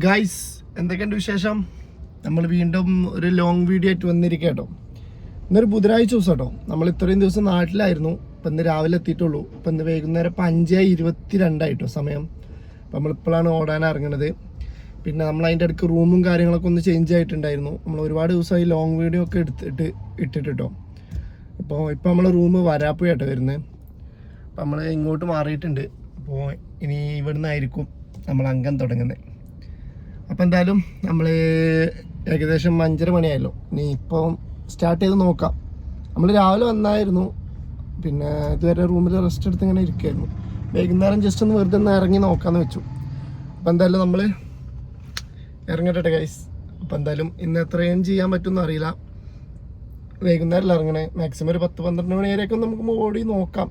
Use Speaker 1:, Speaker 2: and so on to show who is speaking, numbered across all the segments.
Speaker 1: Guys എന്തൊക്കെയുണ്ട് വിശേഷം? നമ്മൾ വീണ്ടും ഒരു ലോങ് വീഡിയോ ആയിട്ട് വന്നിരിക്കുക കേട്ടോ. ഇന്നൊരു ബുധനാഴ്ച ദിവസം കേട്ടോ. നമ്മൾ ഇത്രയും ദിവസം നാട്ടിലായിരുന്നു. ഇപ്പം ഇന്ന് രാവിലെ എത്തിയിട്ടുള്ളൂ. ഇപ്പം ഇന്ന് വൈകുന്നേരം ഇപ്പം അഞ്ച് ഇരുപത്തി രണ്ടായിട്ടോ സമയം. അപ്പം നമ്മളിപ്പോഴാണ് ഓടാൻ ഇറങ്ങുന്നത് പിന്നെ നമ്മൾ അതിന്റെ അടുക്ക് റൂമും കാര്യങ്ങളൊക്കെ ഒന്ന് ചേഞ്ച് ആയിട്ടുണ്ടായിരുന്നു. നമ്മൾ ഒരുപാട് ദിവസമായി ലോങ് വീഡിയോ ഒക്കെ എടുത്തിട്ട് ഇട്ടിട്ട് കേട്ടോ. അപ്പോൾ ഇപ്പോൾ നമ്മൾ റൂം വരാപ്പുഴ കേട്ടോ വരുന്നത് അപ്പം നമ്മൾ ഇങ്ങോട്ട് മാറിയിട്ടുണ്ട്. അപ്പോൾ ഇനി ഇവിടുന്ന് ആയിരിക്കും നമ്മൾ അംഗം തുടങ്ങുന്നത്. അപ്പോൾ എന്തായാലും നമ്മൾ ഏകദേശം അഞ്ചര മണിയായല്ലോ. ഇനി ഇപ്പോൾ സ്റ്റാർട്ട് ചെയ്ത് നോക്കാം. നമ്മൾ രാവിലെ വന്നായിരുന്നു. പിന്നെ ഇതുവരെ റൂമിൽ റെസ്റ്റ് എടുത്ത് ഇങ്ങനെ ഇരിക്കുമായിരുന്നു വൈകുന്നേരം ജസ്റ്റ് ഒന്ന് വെറുതെ ഒന്ന് ഇറങ്ങി നോക്കാമെന്ന് വെച്ചു. അപ്പോൾ എന്തായാലും നമ്മൾ ഇറങ്ങട്ടെ ഗൈസ് അപ്പോൾ എന്തായാലും ഇന്ന് എത്രയും ചെയ്യാൻ പറ്റുമെന്ന് അറിയില്ല. വൈകുന്നേരം ഇറങ്ങണേ. മാക്സിമം ഒരു പത്ത് പന്ത്രണ്ട് മണി വരെയൊക്കെ നമുക്ക് ഓടി നോക്കാം.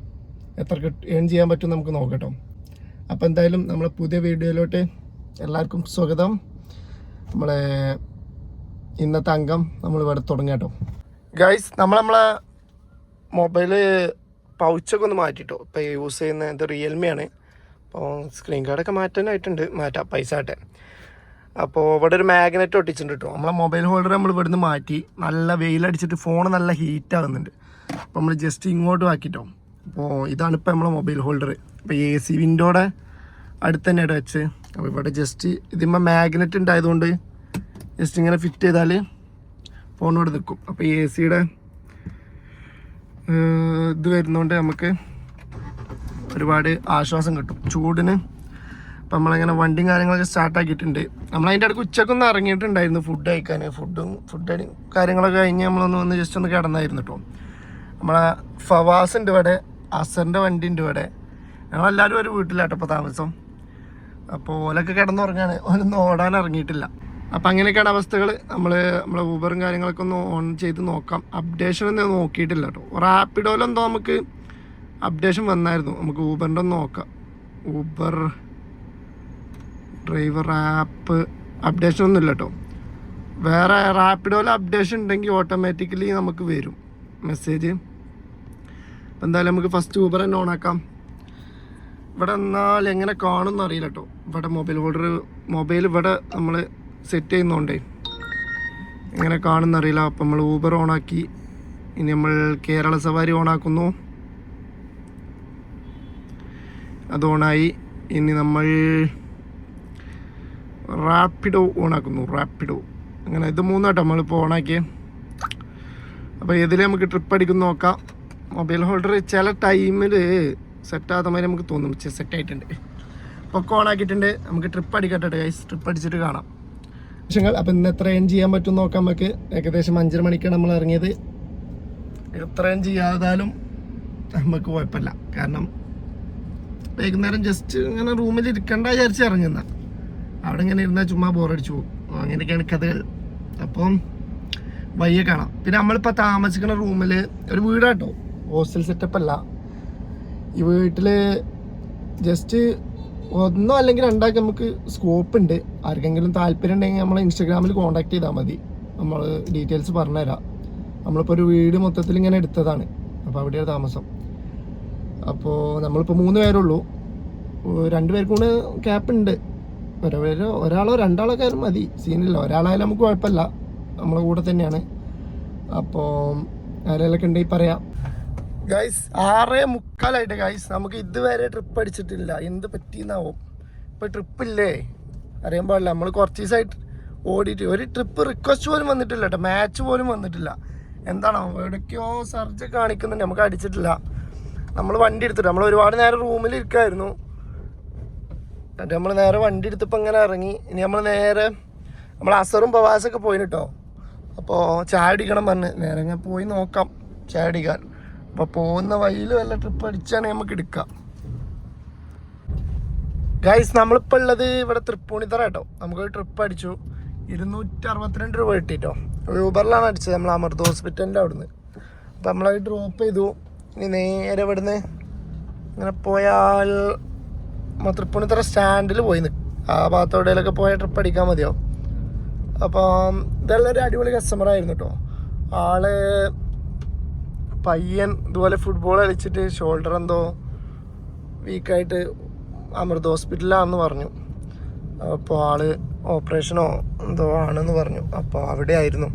Speaker 1: എത്ര ഏൺ ചെയ്യാൻ പറ്റും നമുക്ക് നോക്കട്ടോ അപ്പോൾ എന്തായാലും നമ്മളെ പുതിയ വീഡിയോയിലോട്ട് എല്ലാവർക്കും സ്വാഗതം. നമ്മളെ ഇന്നത്തെ അംഗം നമ്മൾ ഇവിടെ തുടങ്ങി കേട്ടോ. ഗൈസ് നമ്മൾ നമ്മളെ മൊബൈൽ പൗച്ചൊക്കെ ഒന്ന് മാറ്റിട്ടോ. ഇപ്പോൾ യൂസ് ചെയ്യുന്ന ഇത് റിയൽമി ആണ്. അപ്പോൾ സ്ക്രീൻ കാർഡൊക്കെ മാറ്റാനായിട്ടുണ്ട്. മാറ്റാം പൈസ ആട്ടെ. അപ്പോൾ ഇവിടെ ഒരു മാഗ്നറ്റ് ഒട്ടിച്ചിട്ടുണ്ട് കേട്ടോ. നമ്മളെ മൊബൈൽ ഹോൾഡർ നമ്മൾ ഇവിടുന്ന് മാറ്റി. നല്ല വെയിലടിച്ചിട്ട് ഫോൺ നല്ല ഹീറ്റ് ആകുന്നുണ്ട് അപ്പോൾ നമ്മൾ ജസ്റ്റ് ഇങ്ങോട്ട് ആക്കിട്ടോ. അപ്പോൾ ഇതാണ് ഇപ്പോൾ നമ്മളെ മൊബൈൽ ഹോൾഡർ ഇപ്പോൾ എ സി വിൻഡോയുടെ അടുത്ത് തന്നെയാണ് വെച്ച് അപ്പോൾ ഇവിടെ ജസ്റ്റ് ഇതിന്മേൽ മാഗ്നറ്റ് ഉണ്ടായതുകൊണ്ട് ജസ്റ്റ് ഇങ്ങനെ ഫിറ്റ് ചെയ്താൽ ഫോണോട് നിൽക്കും അപ്പോൾ എ സിയുടെ ഇത് വരുന്നതുകൊണ്ട് നമുക്ക് ഒരുപാട് ആശ്വാസം കിട്ടും. ചൂടിന് അപ്പം നമ്മളിങ്ങനെ വണ്ടിയും കാര്യങ്ങളൊക്കെ സ്റ്റാർട്ടാക്കിയിട്ടുണ്ട് നമ്മൾ അതിന്റെ ഇടയ്ക്ക് ഉച്ചക്കൊന്ന് ഇറങ്ങിയിട്ടുണ്ടായിരുന്നു ഫുഡ് കഴിക്കാൻ ഫുഡും ഫുഡ് കാര്യങ്ങളൊക്കെ കഴിഞ്ഞ് നമ്മളൊന്ന് വന്ന് ജസ്റ്റ് ഒന്ന് കിടന്നായിരുന്നു കേട്ടോ നമ്മളെ ഫവാസ് ഉണ്ട് ഇവിടെ അസറിന്റെ വണ്ടി ഉണ്ട് ഇവിടെ. ഞങ്ങളെല്ലാവരും ഒരു വീട്ടിലാട്ടോ ഇപ്പോൾ താമസം. അപ്പോൾ ഓലൊക്കെ കിടന്നുറങ്ങാണ്. ഓലൊന്നും ഓടാൻ ഇറങ്ങിയിട്ടില്ല. അപ്പം അങ്ങനെയൊക്കെയാണ് അവസ്ഥകൾ. നമ്മൾ നമ്മളെ ഊബറും കാര്യങ്ങളൊക്കെ ഒന്ന് ഓൺ ചെയ്ത് നോക്കാം. അപ്ഡേഷൻ ഒന്നും നോക്കിയിട്ടില്ല കേട്ടോ. റാപ്പിഡോയിലെന്തോ നമുക്ക് അപ്ഡേഷൻ വന്നായിരുന്നു. നമുക്ക് ഊബറിന്റെ ഒന്ന് നോക്കാം. ഊബർ ഡ്രൈവർ ആപ്പ് അപ്ഡേഷൻ ഒന്നും ഇല്ല കേട്ടോ. വേറെ റാപ്പിഡോയിൽ അപ്ഡേഷൻ ഉണ്ടെങ്കിൽ ഓട്ടോമാറ്റിക്കലി നമുക്ക് വരും. മെസ്സേജ് എന്തായാലും നമുക്ക് ഫസ്റ്റ് ഊബർ തന്നെ ഓണാക്കാം ഇവിടെ എന്നാൽ എങ്ങനെ കാണുമെന്ന് അറിയില്ല കേട്ടോ. ഇവിടെ മൊബൈൽ ഹോൾഡർ മൊബൈൽ ഇവിടെ നമ്മൾ സെറ്റ് ചെയ്യുന്നതുകൊണ്ടേ എങ്ങനെ കാണുമെന്ന് അറിയില്ല. അപ്പം നമ്മൾ ഊബർ ഓണാക്കി ഇനി നമ്മൾ കേരള സവാരി ഓണാക്കുന്നു അത് ഓണായി ഇനി നമ്മൾ റാപ്പിഡോ ഓണാക്കുന്നു റാപ്പിഡോ അങ്ങനെ ഇത് മൂന്നാട്ടോ നമ്മളിപ്പോൾ ഓണാക്കിയേ അപ്പോൾ ഇതിൽ നമുക്ക് ട്രിപ്പ് അടിക്കുന്ന നോക്കാം. മൊബൈൽ ഹോൾഡർ ചില ടൈമിൽ സെറ്റാകാത്ത മാതിരി നമുക്ക് തോന്നും. സെറ്റ് ആയിട്ടുണ്ട് ഓൺ ആക്കിയിട്ടുണ്ട് നമുക്ക് ട്രിപ്പ് അടിക്കട്ടെ ഗൈസ് ട്രിപ്പ് അടിച്ചിട്ട് കാണാം. വിഷയങ്ങൾ അപ്പം ഇന്ന് എത്ര എൻ ചെയ്യാൻ പറ്റും നോക്കാം നമുക്ക്. ഏകദേശം അഞ്ചര മണിക്കാണ് നമ്മൾ ഇറങ്ങിയത്. എത്ര എൻ ചെയ്യാതാലും നമുക്ക് കുഴപ്പമില്ല. കാരണം വൈകുന്നേരം ജസ്റ്റ് ഇങ്ങനെ റൂമിൽ ഇരിക്കണ്ട വിചാരിച്ച് ഇറങ്ങുന്ന അവിടെ ഇങ്ങനെ ഇരുന്നാൽ ചുമ്മാ ബോറടിച്ചു പോകും. അങ്ങനെയൊക്കെയാണ് കഥകൾ. അപ്പം വയ്യ കാണാം. പിന്നെ നമ്മളിപ്പോൾ താമസിക്കുന്ന റൂമിൽ ഒരു വീടാട്ടോ. ഹോസ്റ്റൽ സെറ്റപ്പ് അല്ല. ഈ വീട്ടിൽ ജസ്റ്റ് ഒന്നോ അല്ലെങ്കിൽ രണ്ടാക്കി നമുക്ക് സ്കോപ്പ് ഉണ്ട്. ആർക്കെങ്കിലും താല്പര്യം ഉണ്ടെങ്കിൽ നമ്മൾ ഇൻസ്റ്റാഗ്രാമിൽ കോൺടാക്ട് ചെയ്താൽ മതി. നമ്മൾ ഡീറ്റെയിൽസ് പറഞ്ഞുതരാം. നമ്മളിപ്പോൾ ഒരു വീട് മൊത്തത്തിൽ ഇങ്ങനെ എടുത്തതാണ്. അപ്പോൾ അവിടെയാണ് താമസം. അപ്പോൾ നമ്മളിപ്പോൾ മൂന്ന് പേരുള്ളൂ. രണ്ട് പേർക്കും കൂടെ ക്യാപ്പ് ഉണ്ട്. ഒരോ ഒരാളോ രണ്ടാളോ കാര്യം മതി. സീനില്ല ഒരാളായാലും നമുക്ക് കുഴപ്പമില്ല. നമ്മളെ കൂടെ തന്നെയാണ്. അപ്പോൾ ആരെങ്കിലൊക്കെ ഉണ്ടെങ്കിൽ പറയാം. ഗൈസ് ആറേ മുക്കാലായിട്ട് ഗൈസ് നമുക്ക് ഇതുവരെ ട്രിപ്പ് അടിച്ചിട്ടില്ല. എന്ത് പറ്റിയെന്നാവും. ഇപ്പൊ ട്രിപ്പില്ലേ അറിയാൻ പാടില്ല. നമ്മൾ കുറച്ച് ദിവസമായിട്ട് ഓടിയിട്ട് ഒരു ട്രിപ്പ് റിക്വസ്റ്റ് പോലും വന്നിട്ടില്ല കേട്ടോ മാച്ച് പോലും വന്നിട്ടില്ല. എന്താണോ എവിടേക്കോ സർജ് കാണിക്കുന്നുണ്ട്. നമുക്ക് അടിച്ചിട്ടില്ല. നമ്മൾ വണ്ടി എടുത്തിട്ട് നമ്മൾ ഒരുപാട് നേരം റൂമിൽ ഇരിക്കായിരുന്നു. എന്നിട്ട് നമ്മൾ നേരെ വണ്ടി എടുത്തപ്പോൾ ഇങ്ങനെ ഇറങ്ങി. ഇനി നമ്മൾ നേരെ നമ്മൾ അസറും പവാസൊക്കെ പോയിന് കേട്ടോ അപ്പോൾ ചായ അടിക്കണം പറഞ്ഞ്. നേരെ ഞാൻ പോയി നോക്കാം. ചായ അടിക്കാൻ അപ്പോൾ പോകുന്ന വഴിയിൽ വല്ല ട്രിപ്പ് അടിച്ചാണെങ്കിൽ നമുക്ക് എടുക്കാം. ഗൈസ് നമ്മളിപ്പോൾ ഉള്ളത് ഇവിടെ തൃപ്പൂണിത്തറ കേട്ടോ. നമുക്കൊരു ട്രിപ്പ് അടിച്ചു. ഇരുന്നൂറ്റി അറുപത്തിരണ്ട് രൂപ കിട്ടിട്ടോ. ഊബറിലാണ് അടിച്ചത് നമ്മൾ അമൃത ഹോസ്പിറ്റലിന്റെ അവിടുന്ന്. അപ്പം നമ്മളത് ഡ്രോപ്പ് ചെയ്തു. ഇനി നേരെ ഇവിടുന്ന് ഇങ്ങനെ പോയാൽ തൃപ്പൂണിത്തറ സ്റ്റാൻഡിൽ പോയി നിൽക്കും ആ ഭാഗത്തോടെയൊക്കെ പോയ ട്രിപ്പ് അടിക്കാൻ മതിയോ അപ്പം ഇതെല്ലാം ഒരു അടിപൊളി കസ്റ്റമർ ആയിരുന്നു കേട്ടോ. ആൾ പയ്യൻ ഇതുപോലെ ഫുട്ബോൾ കളിച്ചിട്ട് ഷോൾഡർ എന്തോ വീക്കായിട്ട് അമൃത ഹോസ്പിറ്റലാണെന്ന് പറഞ്ഞു. അപ്പോൾ ആൾ ഓപ്പറേഷനോ എന്തോ ആണെന്ന് പറഞ്ഞു. അപ്പോൾ അവിടെ ആയിരുന്നു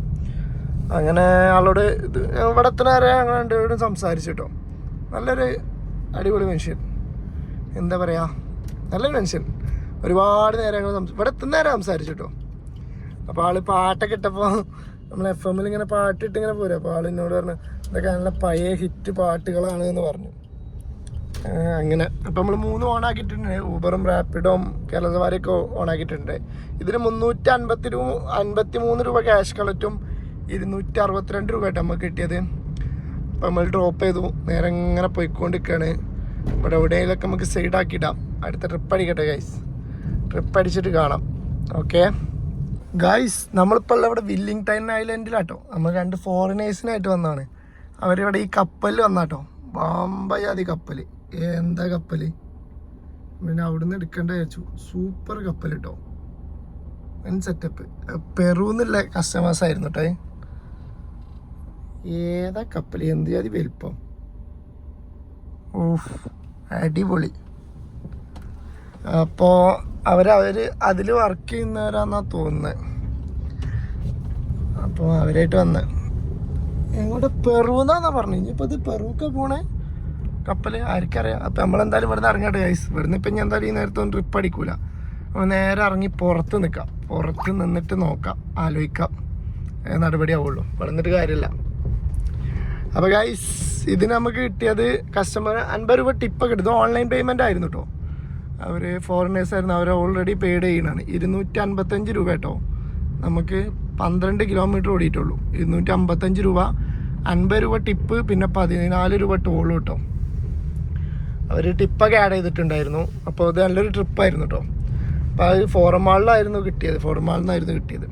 Speaker 1: അങ്ങനെ ആളോട് ഇത് ഇവിടെ എത്ര നേരം ഞങ്ങൾ രണ്ടുപേരും സംസാരിച്ചു കേട്ടോ നല്ലൊരു അടിപൊളി മനുഷ്യൻ. എന്താ പറയുക നല്ലൊരു മനുഷ്യൻ. ഒരുപാട് നേരം ഞങ്ങൾ സംസാ ഇവിടെ എത്തുന്ന നേരം സംസാരിച്ചു കേട്ടോ അപ്പോൾ ആൾ പാട്ടൊക്കെ ഇട്ടപ്പോൾ നമ്മൾ എഫ് എമ്മിൽ ഇങ്ങനെ പാട്ടിട്ട് ഇങ്ങനെ പോരും. അപ്പോൾ ആൾ എന്നോട് പറഞ്ഞു ഇതൊക്കെ നല്ല പഴയ ഹിറ്റ് പാട്ടുകളാണ് എന്ന് പറഞ്ഞു. അങ്ങനെ. അപ്പം നമ്മൾ മൂന്ന് ഓണാക്കിയിട്ടുണ്ട് ഊബറും റാപ്പിഡും കേരള സവാരിയൊക്കെ ഓൺ ആക്കിയിട്ടുണ്ട്. ഇതിന് മുന്നൂറ്റി അൻപത്തി രൂ അൻപത്തി മൂന്ന് രൂപ ക്യാഷ് കളറ്റും ഇരുന്നൂറ്റി അറുപത്തിരണ്ട് രൂപ ആയിട്ട് നമുക്ക് കിട്ടിയത്. അപ്പം നമ്മൾ ഡ്രോപ്പ് ചെയ്തു. നേരെ ഇങ്ങനെ പോയിക്കൊണ്ടിരിക്കുകയാണ് ഇവിടെ എവിടെയെങ്കിലൊക്കെ നമുക്ക് സൈഡാക്കിയിടാം അടുത്ത ട്രിപ്പ് അടിക്കട്ടെ ഗൈസ് ട്രിപ്പ് അടിച്ചിട്ട് കാണാം. ഓക്കെ ഗൈസ് നമ്മളിപ്പോൾ ഉള്ള ഇവിടെ വില്ലിംഗ്ടൺ ഐലൻഡിലാട്ടോ നമ്മൾ രണ്ട് ഫോറിനേഴ്സിനായിട്ട് വന്നതാണ്. അവരിവിടെ ഈ കപ്പലിൽ വന്നാട്ടോ. ബാമ്പയാതി കപ്പൽ എന്താ കപ്പൽ പിന്നെ അവിടുന്ന് എടുക്കേണ്ട വെച്ചു സൂപ്പർ കപ്പൽ കേട്ടോ വൻ സെറ്റപ്പ് പെറുന്നുള്ള കസ്റ്റമേഴ്സ് ആയിരുന്നു കേട്ടോ ഏതാ കപ്പൽ എന്ത് ജാതി വലിപ്പം? ഓഫ് അടിപൊളി. അപ്പോൾ അവർ അതിൽ വർക്ക് ചെയ്യുന്നവരാന്നാ തോന്നുന്നത് അപ്പോൾ അവരായിട്ട് വന്ന്. എങ്ങോട്ട്? പെറുന്നാന്നാ പറഞ്ഞു. ഇനിയിപ്പോൾ ഇത് പെറുക്കെ പോണേ? കപ്പൽ ആർക്കറിയാം. അപ്പം നമ്മളെന്തായാലും ഇവിടുന്ന് ഇറങ്ങട്ടെ ഗൈസ് ഇവിടുന്ന് ഇപ്പം ഞാൻ എന്തായാലും ഈ നേരത്തെ ഒന്നും ട്രിപ്പ് അടിക്കൂല. അപ്പോൾ നേരെ ഇറങ്ങി പുറത്ത് നിൽക്കാം പുറത്ത് നിന്നിട്ട് നോക്കാം. ആലോചിക്കാം. നടപടിയാവുള്ളൂ. ഇവിടെ നിന്നിട്ട് കാര്യമില്ല അപ്പോൾ ഗൈസ് ഇതിന് നമുക്ക് കിട്ടിയത് കസ്റ്റമർ അൻപത് രൂപ ടിപ്പൊക്കെ എടുത്തു ഓൺലൈൻ പേയ്മെന്റ് ആയിരുന്നു കേട്ടോ അവർ ഫോറിനേഴ്സ് ആയിരുന്നു. അവർ ഓൾറെഡി പെയ്ഡ് ചെയ്യണതാണ് ഇരുന്നൂറ്റി അൻപത്തഞ്ച് രൂപ കേട്ടോ. നമുക്ക് പന്ത്രണ്ട് കിലോമീറ്റർ ഓടിയിട്ടുള്ളൂ. ഇരുന്നൂറ്റി അമ്പത്തഞ്ച് രൂപ അൻപത് രൂപ ടിപ്പ് പിന്നെ പതിനാല് രൂപ ടോൾ കേട്ടോ. അവർ ടിപ്പൊക്കെ ആഡ് ചെയ്തിട്ടുണ്ടായിരുന്നു. അപ്പോൾ അത് നല്ലൊരു ട്രിപ്പായിരുന്നു കേട്ടോ. അപ്പോൾ അത് ഫോറമാളിലായിരുന്നു കിട്ടിയത്. ഫോറമാളിൽ നിന്നായിരുന്നു കിട്ടിയത്.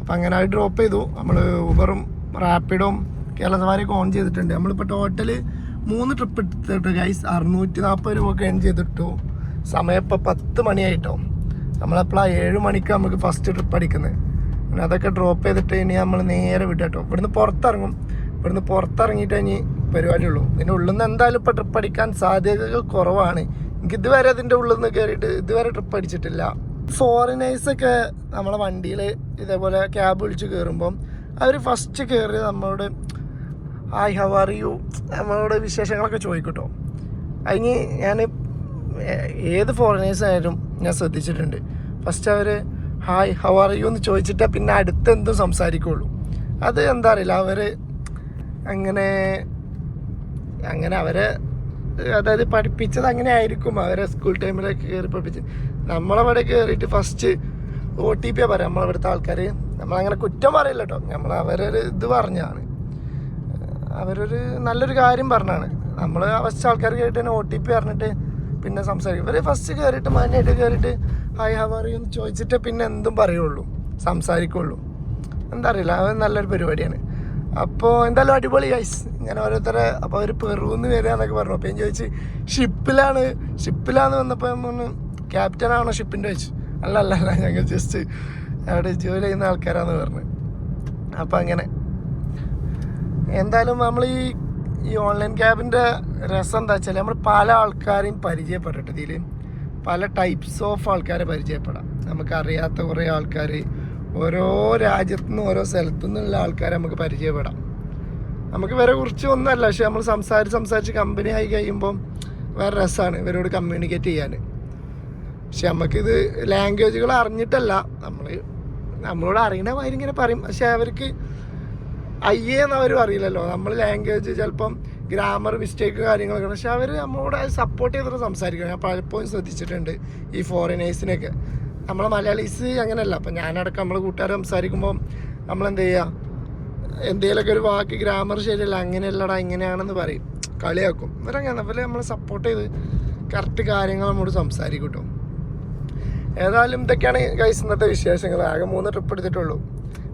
Speaker 1: അപ്പോൾ അങ്ങനെ അത് ഡ്രോപ്പ് ചെയ്തു. നമ്മൾ ഊബറും റാപ്പിഡും കേരള സവാരിയൊക്കെ ഓൺ ചെയ്തിട്ടുണ്ട്. നമ്മളിപ്പോൾ ടോട്ടൽ മൂന്ന് ട്രിപ്പ് എടുത്തിട്ട് ഗൈസ് അറുന്നൂറ്റി നാൽപ്പത് രൂപ ഒക്കെ ഏൺ ചെയ്തിട്ടു. സമയം ഇപ്പോൾ പത്ത് മണിയായിട്ടോ. നമ്മളെപ്പോഴാണ് ഏഴ് മണിക്ക് നമുക്ക് ഫസ്റ്റ് ട്രിപ്പ് അടിക്കുന്നത് പിന്നെ അതൊക്കെ ഡ്രോപ്പ് ചെയ്തിട്ട് ഇനി നമ്മൾ നേരെ വിട്ടു കേട്ടോ ഇവിടുന്ന് പുറത്തിറങ്ങും. ഇവിടുന്ന് പുറത്തിറങ്ങിയിട്ട് ഇനി പരിപാടിയുള്ളൂ. ഇതിന്റെ ഉള്ളിൽ നിന്ന് എന്തായാലും ഇപ്പോൾ ട്രിപ്പ് അടിക്കാൻ സാധ്യതകൾ കുറവാണ്. എനിക്ക് ഇതുവരെ അതിന്റെ ഉള്ളിൽ നിന്ന് കയറിയിട്ട് ഇതുവരെ ട്രിപ്പ് അടിച്ചിട്ടില്ല. ഫോറിനേഴ്സൊക്കെ നമ്മളെ വണ്ടിയിൽ ഇതേപോലെ ക്യാബ് വിളിച്ച് കയറുമ്പം അവർ ഫസ്റ്റ് കയറി നമ്മളോട് ഹായ് ഹവ് ആർ യു നമ്മളോട് വിശേഷങ്ങളൊക്കെ ചോദിക്കട്ടോ അതിന് ഞാൻ ഏത് ഫോറിനേഴ്സ് ആയാലും ഞാൻ ശ്രദ്ധിച്ചിട്ടുണ്ട്. ഫസ്റ്റ് അവർ ഹായ് ഹവ് ആർ യു എന്ന് ചോദിച്ചിട്ട് പിന്നെ അടുത്ത് എന്തും സംസാരിക്കുള്ളൂ. അത് എന്താ അറിയില്ല അവർ അങ്ങനെ അങ്ങനെ അവരെ അതായത് പഠിപ്പിച്ചത് അങ്ങനെ ആയിരിക്കും. അവരെ സ്കൂൾ ടൈമിലൊക്കെ കയറി പഠിപ്പിച്ച്. നമ്മളവിടെ കയറിയിട്ട് ഫസ്റ്റ് ഒ ടി പി പറയാം നമ്മളവിടുത്തെ ആൾക്കാർ നമ്മളങ്ങനെ കുറ്റം പറയില്ല കേട്ടോ നമ്മൾ അവരൊരു ഇത് പറഞ്ഞാണ്. അവരൊരു നല്ലൊരു കാര്യം പറഞ്ഞാണ്. നമ്മൾ ഫസ്റ്റ് ആൾക്കാർ കേട്ടിട്ട് തന്നെ ഒ ടി പി പറഞ്ഞിട്ട് പിന്നെ സംസാരിക്കും. ഇവർ ഫസ്റ്റ് കയറിയിട്ട് മാന്യമായിട്ട് കയറിയിട്ട് ഹായ് ഹവ് അറിയും ചോദിച്ചിട്ട് പിന്നെ എന്തും പറയുള്ളൂ. സംസാരിക്കുള്ളൂ. എന്താ അറിയില്ല അത് നല്ലൊരു പരിപാടിയാണ്. അപ്പോൾ എന്തായാലും അടിപൊളി ഗൈസ് ഞാൻ ഓരോരുത്തരെ അപ്പോൾ അവർ പെറുന്ന് വരിക എന്നൊക്കെ പറഞ്ഞു. അപ്പോൾ ഞാൻ ചോദിച്ച് ഷിപ്പിലാണ് ഷിപ്പിലാന്ന് വന്നപ്പോൾ പറഞ്ഞു ക്യാപ്റ്റനാണോ ഷിപ്പിന്റെ ചോദിച്ചു അല്ല അല്ല അല്ല. ഞങ്ങൾ ജസ്റ്റ് അവിടെ ജോലി ചെയ്യുന്ന ആൾക്കാരാന്ന് പറഞ്ഞു. അപ്പോൾ അങ്ങനെ. എന്തായാലും നമ്മൾ ഈ ഈ ഓൺലൈൻ ക്യാബിന്റെ രസം എന്താ വെച്ചാൽ നമ്മൾ പല ആൾക്കാരെയും പരിചയപ്പെട്ടിട്ട് ഇതിൽ പല ടൈപ്സ് ഓഫ് ആൾക്കാരെ പരിചയപ്പെടാം. നമുക്കറിയാത്ത കുറേ ആൾക്കാർ ഓരോ രാജ്യത്തു നിന്ന് ഓരോ സ്ഥലത്തു നിന്നുള്ള ആൾക്കാരെ നമുക്ക് പരിചയപ്പെടാം. നമുക്ക് ഇവരെ കുറിച്ച് ഒന്നല്ല പക്ഷെ നമ്മൾ സംസാരിച്ച് സംസാരിച്ച് കമ്പനി ആയി കഴിയുമ്പം വേറെ രസമാണ് ഇവരോട് കമ്മ്യൂണിക്കേറ്റ് ചെയ്യാൻ പക്ഷെ നമുക്കിത് ലാംഗ്വേജുകൾ അറിഞ്ഞിട്ടല്ല. നമ്മൾ നമ്മളോട് അറിയണ ഇങ്ങനെ പറയും. പക്ഷെ അവർക്ക് അയ്യേ എന്ന് അവരും അറിയില്ലല്ലോ. നമ്മൾ ലാംഗ്വേജ് ചിലപ്പം ഗ്രാമർ മിസ്റ്റേക്ക് കാര്യങ്ങളൊക്കെ പക്ഷെ അവർ നമ്മളോട് സപ്പോർട്ട് ചെയ്തിട്ട് സംസാരിക്കണം ഞാൻ പലപ്പോഴും ശ്രദ്ധിച്ചിട്ടുണ്ട് ഈ ഫോറിനേഴ്സിനൊക്കെ നമ്മളെ മലയാളീസ് അങ്ങനെയല്ല. അപ്പം ഞാനടക്കം നമ്മളെ കൂട്ടുകാർ സംസാരിക്കുമ്പോൾ നമ്മളെന്ത് ചെയ്യുക എന്തെങ്കിലുമൊക്കെ ഒരു വാക്ക് ഗ്രാമർ ശരിയല്ല അങ്ങനെയല്ലടാ ഇങ്ങനെയാണെന്ന് പറയും. കളിയാക്കും. ഇവരങ്ങനെ അവരെ നമ്മൾ സപ്പോർട്ട് ചെയ്ത് കറക്റ്റ് കാര്യങ്ങൾ നമ്മോട് സംസാരിക്കും കേട്ടോ ഏതായാലും ഇതൊക്കെയാണ് ഗൈസ് ഇന്നത്തെ വിശേഷങ്ങൾ. ആകെ മൂന്ന് ട്രിപ്പ് എടുത്തിട്ടുള്ളൂ.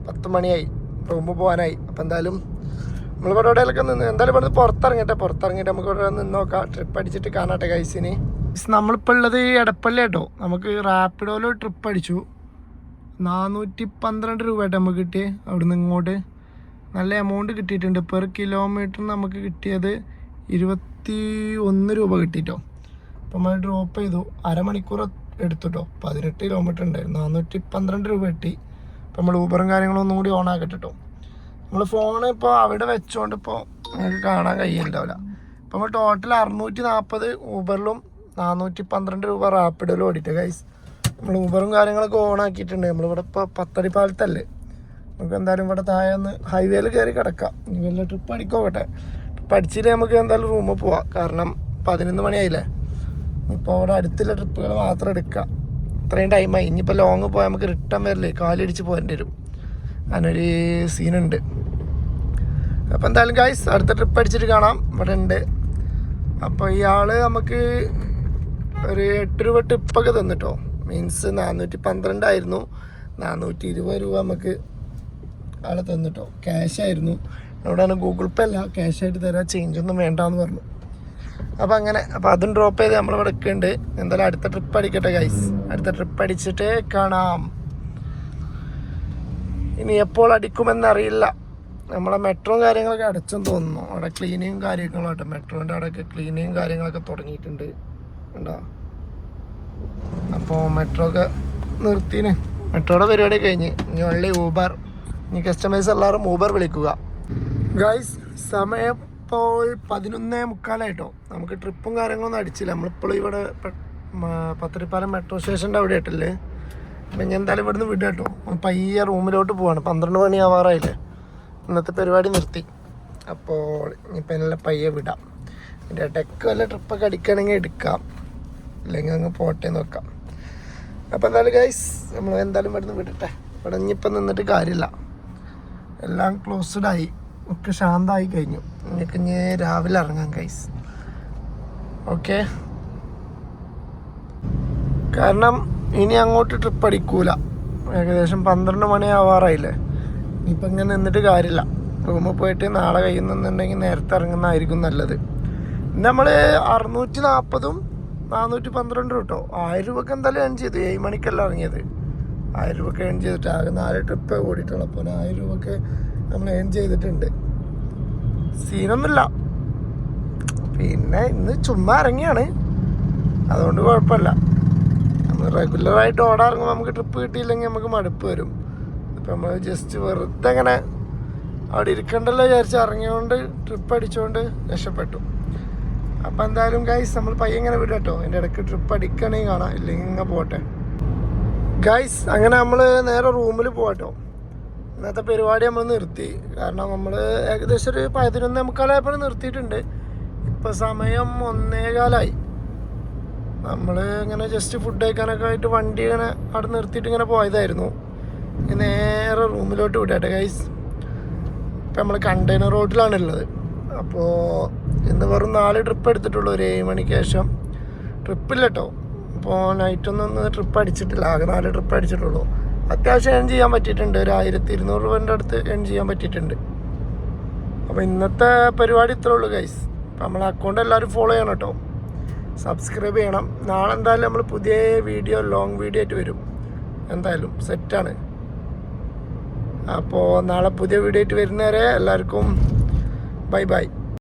Speaker 1: പത്ത് മണിയായി. റൂമിൽ പോകാനായി അപ്പം എന്തായാലും നമ്മൾ ഇവിടെ എവിടെയൊക്കെ നിന്ന് എന്തായാലും ഇവിടെ പുറത്തിറങ്ങട്ടെ പുറത്തിറങ്ങിയിട്ട് നമുക്ക് ഇവിടെ നിന്ന് നോക്കാം. ട്രിപ്പ് അടിച്ചിട്ട് കാണാട്ടെ കൈസിന് നമ്മളിപ്പോൾ ഉള്ളത് എടപ്പള്ളി കേട്ടോ നമുക്ക് റാപ്പിഡോയിൽ ട്രിപ്പ് അടിച്ചു. നാനൂറ്റി പന്ത്രണ്ട് രൂപ ആയിട്ട് നമുക്ക് കിട്ടിയേ അവിടുന്ന് ഇങ്ങോട്ട്. നല്ല എമൗണ്ട് കിട്ടിയിട്ടുണ്ട്. പെർ കിലോമീറ്റർ നമുക്ക് കിട്ടിയത് ഇരുപത്തി ഒന്ന് രൂപ കിട്ടിയിട്ടോ അപ്പം നമ്മൾ ഡ്രോപ്പ് ചെയ്തു. അരമണിക്കൂർ എടുത്തുട്ടോ പതിനെട്ട് കിലോമീറ്റർ ഉണ്ടായിരുന്നു. നാനൂറ്റി പന്ത്രണ്ട് രൂപ കിട്ടി. നമ്മൾ ഊബറും കാര്യങ്ങളും ഒന്നും കൂടി ഓൺ ആക്കട്ടെ കേട്ടോ നമ്മൾ ഫോൺ ഇപ്പോൾ അവിടെ വെച്ചോണ്ട് ഇപ്പോൾ നിങ്ങൾക്ക് കാണാൻ കഴിയുന്നുണ്ടാവില്ല. ഇപ്പം നമ്മൾ ടോട്ടൽ അറുന്നൂറ്റി നാൽപ്പത് ഊബറിലും നാനൂറ്റി പന്ത്രണ്ട് രൂപ റാപ്പിഡിലും ഓടിയിട്ട് ഗൈസ് നമ്മൾ ഊബറും കാര്യങ്ങളൊക്കെ ഓൺ ആക്കിയിട്ടുണ്ട്. നമ്മളിവിടെ ഇപ്പോൾ പത്തടി പാലത്തല്ലേ. നമുക്ക് എന്തായാലും ഇവിടെ താഴെ ഒന്ന് ഹൈവേയിൽ കയറി കിടക്കാം. ഇനി വല്ല ട്രിപ്പ് അടിക്കോട്ടെ ട്രിപ്പ് അടിച്ചിട്ട് നമുക്ക് എന്തായാലും റൂമിൽ പോവാം. കാരണം പതിനൊന്ന് മണിയായില്ലേ. ഇപ്പോൾ അവിടെ അടുത്തുള്ള ട്രിപ്പുകൾ മാത്രം എടുക്കാം. ഇത്രയും ടൈമായി ഇനിയിപ്പോൾ ലോങ് പോയാൽ നമുക്ക് റിട്ടേൺ വരില്ലേ? കാലിടിച്ച് പോകേണ്ടി വരും. അങ്ങനൊരു സീനുണ്ട് അപ്പോൾ എന്തായാലും ഗൈസ് അടുത്ത ട്രിപ്പ് അടിച്ചിട്ട് കാണാം. ഇവിടെ ഉണ്ട് അപ്പോൾ ഇയാൾ നമുക്ക് ഒരു എട്ട് രൂപ ട്രിപ്പൊക്കെ തന്നിട്ടോ. മീൻസ് നാനൂറ്റി പന്ത്രണ്ടായിരുന്നു നാനൂറ്റി ഇരുപത് രൂപ നമുക്ക് ആളെ തന്നിട്ടോ. ക്യാഷ് ആയിരുന്നു. അവിടെയാണ് ഗൂഗിൾ പേ അല്ല. ക്യാഷ് ആയിട്ട് തരാം. ചേഞ്ച് ഒന്നും വേണ്ടാന്ന് പറഞ്ഞു. അപ്പോൾ അങ്ങനെ അപ്പോൾ അതും ഡ്രോപ്പ് ചെയ്ത് നമ്മൾ ഇവിടെ ഉണ്ട് എന്തായാലും അടുത്ത ട്രിപ്പ് അടിക്കട്ടെ ഗൈസ് അടുത്ത ട്രിപ്പ് അടിച്ചിട്ട് കാണാം. ഇനി എപ്പോൾ അടിക്കുമെന്നറിയില്ല. നമ്മളെ മെട്രോ കാര്യങ്ങളൊക്കെ അടച്ചെന്ന് തോന്നുന്നു. അവിടെ ക്ലീനിങ്ങും കാര്യങ്ങളും ആട്ടെ. മെട്രോന്റെ അവിടെയൊക്കെ ക്ലീനിങ്ങും കാര്യങ്ങളൊക്കെ തുടങ്ങിയിട്ടുണ്ട്. കണ്ടോ? അപ്പോൾ മെട്രോ ഒക്കെ നിർത്തിന് മെട്രോയുടെ പരിപാടി കഴിഞ്ഞ്. ഇനി ഓൺലി ഊബർ ഇനി കസ്റ്റമേഴ്സ് എല്ലാവരും ഊബർ വിളിക്കുക. ഗൈസ് സമയം ഇപ്പോൾ പതിനൊന്നേ മുക്കാലായിട്ടോ. നമുക്ക് ട്രിപ്പും കാര്യങ്ങളൊന്നും അടിച്ചില്ല. നമ്മളിപ്പോൾ ഇവിടെ പത്തിരിപ്പാലം മെട്രോ സ്റ്റേഷന്റെ അവിടെ ആയിട്ടല്ലേ? അപ്പം ഞാൻ എന്തായാലും ഇവിടുന്ന് വിടുക കേട്ടോ. പയ്യെ റൂമിലോട്ട് പോവാണ്. പന്ത്രണ്ട് മണി ആവാറായില്ലേ? ഇന്നത്തെ പരിപാടി നിർത്തി. അപ്പോൾ ഇനിയിപ്പോൾ എന്നെ പയ്യെ വിടാം. എന്റെ ഇടയ്ക്ക് വല്ല ട്രിപ്പൊക്കെ അടിക്കുകയാണെങ്കിൽ എടുക്കാം. അല്ലെങ്കിൽ അങ്ങ് പോട്ടെ നോക്കാം അപ്പോൾ എന്തായാലും ഗൈസ് നമ്മൾ എന്തായാലും ഇവിടുന്ന് വിടട്ടെ. ഇവിടെ ഇനിയിപ്പം നിന്നിട്ട് കാര്യമില്ല. എല്ലാം ക്ലോസ്ഡ് ആയി. ഒക്കെ ശാന്തമായി കഴിഞ്ഞു. എനിക്ക് ഇനി രാവിലെ ഇറങ്ങാം ഗൈസ് ഓക്കെ കാരണം ഇനി അങ്ങോട്ട് ട്രിപ്പ് അടിക്കൂല. ഏകദേശം പന്ത്രണ്ട് മണി ആവാറായില്ലേ ഇനിയിപ്പോൾ ഇങ്ങനെ നിന്നിട്ട് കാര്യമില്ല. റൂമിൽ പോയിട്ട് നാളെ കഴിയുന്നുണ്ടെങ്കിൽ നേരത്തെ ഇറങ്ങുന്നതായിരിക്കും നല്ലത്. നമ്മൾ അറുന്നൂറ്റി നാൽപ്പതും നാനൂറ്റി പന്ത്രണ്ടും കേട്ടോ ആയിരം രൂപക്ക് എന്തായാലും ഏൺ ചെയ്തു. ഏഴ് മണിക്കല്ല ഇറങ്ങിയത്. ആയിരം രൂപക്ക് ഏൺ ചെയ്തിട്ട് ആകെ നാല് ട്രിപ്പ് ഓടിയിട്ടുള്ളൂ. അപ്പോൾ ആയിരം രൂപക്ക് നമ്മൾ ഏൺ ചെയ്തിട്ടുണ്ട്. സീനൊന്നുമില്ല പിന്നെ ഇന്ന് ചുമ്മാ ഇറങ്ങിയാണ്. അതുകൊണ്ട് കുഴപ്പമില്ല. നമ്മൾ റെഗുലറായിട്ട് ഓടാറുമ്പോൾ നമുക്ക് ട്രിപ്പ് കിട്ടിയില്ലെങ്കിൽ നമുക്ക് മടുപ്പ് വരും. ഇപ്പം നമ്മൾ ജസ്റ്റ് വെറുതെ അങ്ങനെ അവിടെ ഇരിക്കണ്ടല്ലോ വിചാരിച്ച് ഇറങ്ങിയോണ്ട് ട്രിപ്പ് അടിച്ചുകൊണ്ട് രക്ഷപ്പെട്ടു. അപ്പം എന്തായാലും ഗൈസ് നമ്മൾ പയ്യെ ഇങ്ങനെ വിടും കേട്ടോ. എന്റെ ഇടയ്ക്ക് ട്രിപ്പ് അടിക്കണേ കാണാം. ഇല്ലെങ്കിൽ ഇങ്ങനെ പോട്ടെ. ഗൈസ് അങ്ങനെ നമ്മൾ നേരെ റൂമിൽ പോകട്ടോ ഇന്നത്തെ പരിപാടി നമ്മൾ നിർത്തി. കാരണം നമ്മൾ ഏകദേശം ഒരു പതിനൊന്ന് മുക്കാലായപ്പോൾ നിർത്തിയിട്ടുണ്ട്. ഇപ്പം സമയം ഒന്നേകാലായി. നമ്മൾ ഇങ്ങനെ ജസ്റ്റ് ഫുഡ് കഴിക്കാനൊക്കെ ആയിട്ട് വണ്ടി ഇങ്ങനെ അവിടെ നിർത്തിയിട്ട് ഇങ്ങനെ പോയതായിരുന്നു. നേരെ റൂമിലോട്ട് വിടട്ടെ ഗൈസ് ഇപ്പം നമ്മൾ കണ്ടെയ്നർ റോഡിലാണ് ഉള്ളത്. അപ്പോൾ ഇന്ന് വെറും നാല് ട്രിപ്പ് എടുത്തിട്ടുള്ളൂ ഒരു ഏഴ് മണിക്ക് ശേഷം. ട്രിപ്പില്ല കേട്ടോ അപ്പോൾ നൈറ്റൊന്നും ട്രിപ്പ് അടിച്ചിട്ടില്ല. ആകെ നാല് ട്രിപ്പ് അടിച്ചിട്ടുള്ളൂ. അത്യാവശ്യം ഏൺ ചെയ്യാൻ പറ്റിയിട്ടുണ്ട്. ഒരു ആയിരത്തി ഇരുന്നൂറ് രൂപേന്റെ അടുത്ത് ഏൺ ചെയ്യാൻ പറ്റിയിട്ടുണ്ട്. അപ്പോൾ ഇന്നത്തെ പരിപാടി ഇത്രേ ഉള്ളൂ ഗൈസ് അപ്പോൾ നമ്മളെ അക്കൗണ്ട് എല്ലാവരും ഫോളോ ചെയ്യണം കേട്ടോ. സബ്സ്ക്രൈബ് ചെയ്യണം. നാളെ എന്തായാലും നമ്മൾ പുതിയ വീഡിയോ ലോങ് വീഡിയോ ആയിട്ട് വരും. എന്തായാലും സെറ്റാണ് അപ്പോൾ നാളെ പുതിയ വീഡിയോ ആയിട്ട് വരുന്നവരെ എല്ലാവർക്കും ബൈ ബൈ